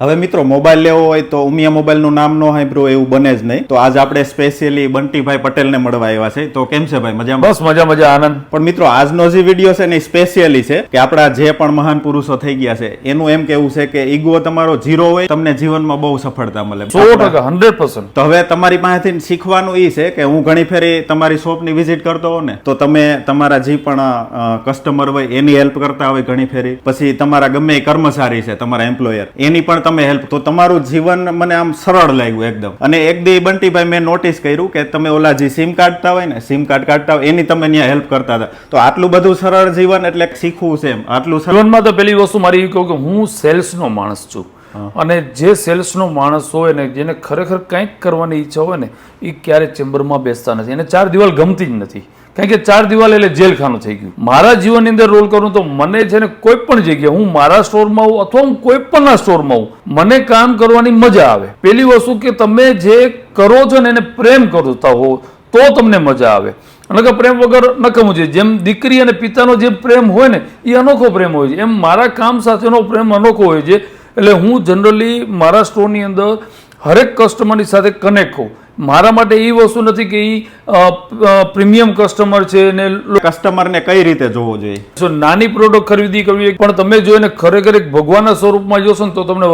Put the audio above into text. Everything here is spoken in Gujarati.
હવે મિત્રો મોબાઈલ લેવો હોય તો ઉમિયા મોબાઈલનું નામ ન સાંભળ્યું એવું બને જ નહીં. તો આજ આપણે સ્પેશિયલી બંટીભાઈ પટેલને મળવા આવ્યા છે. તો કેમ છે ભાઈ મજા બસ મજા મજા આનંદ. પણ મિત્રો આજનો જે વીડિયો છે ને સ્પેશિયલી છે કે આપણા જે પણ મહાન પુરુષો થઈ ગયા છે એનું એમ કેવું છે કે ઈગો તમારો ઝીરો હોય તમને જીવનમાં બહુ સફળતા મળે. સો ટકા હંડ્રેડ પર્સન્ટ તો હવે તમારી પાસેથી શીખવાનું એ છે કે હું ઘણી ફેરી તમારી શોપની વિઝિટ કરતો હોઉં ને તો તમે તમારા જે પણ કસ્ટમર હોય એની હેલ્પ કરતા હોય ઘણી ફેરી. પછી તમારા ગમે કર્મચારી છે તમારા એમ્પ્લોયર એની પણ તમે હેલ્પ તો તમારું જીવન મને આમ સરળ લાગ્યું એકદમ. અને એક દી બંટીભાઈ મેં નોટિસ કર્યું કે તમે ઓલા જે સિમ કાઢતા હોય ને સિમ કાર્ડ કાઢતા હોય એની તમે ત્યાં હેલ્પ કરતા હતા. તો આટલું બધું સરળ જીવન એટલે શીખવું છે એમ. આટલું જીવનમાં તો પેલી વસ્તુ મારી કહું કે હું સેલ્સનો માણસ છું. અને જે સેલ્સનો માણસ હોય ને જેને ખરેખર કંઈક કરવાની ઈચ્છા હોય ને એ ક્યારેય ચેમ્બરમાં બેસતા નથી. એને ચાર દિવાલ ગમતી જ નથી. કારણ કે ચાર દિવાલ એટલે જેલખાનું થઈ ગયું. મારા જીવનની અંદર રોલ કરું તો મને છે ને કોઈ પણ જગ્યાએ, હું મારા સ્ટોરમાં હોઉં અથવા હું કોઈ પણના સ્ટોરમાં હોઉં, મને કામ કરવાની મજા આવે. પેલી વસ્તુ કે તમે જે કરો છો ને એને પ્રેમ કરતા હો, તો તમને મજા આવે. કે પ્રેમ વગર નકમું છે જેમ દીકરી અને પિતાનો જે પ્રેમ હોય ને, એ અનોખો પ્રેમ હોય છે. એમ મારા કામ સાથેનો પ્રેમ અનોખો હોય છે. એટલે હું જનરલી મારા સ્ટોરની અંદર હરેક કસ્ટમરની સાથે કનેક્ટ હોઉં. મારા માટે એ વસ્તુ નથી કે એ પ્રીમિયમ કસ્ટમર છે ને કસ્ટમરને કઈ રીતે જોવો જોઈએ? નાની પ્રોડક્ટ ખરીદી કરવી પણ તમે જો એને ખરેખર એક ભગવાનના સ્વરૂપમાં જોશો ને તો તમને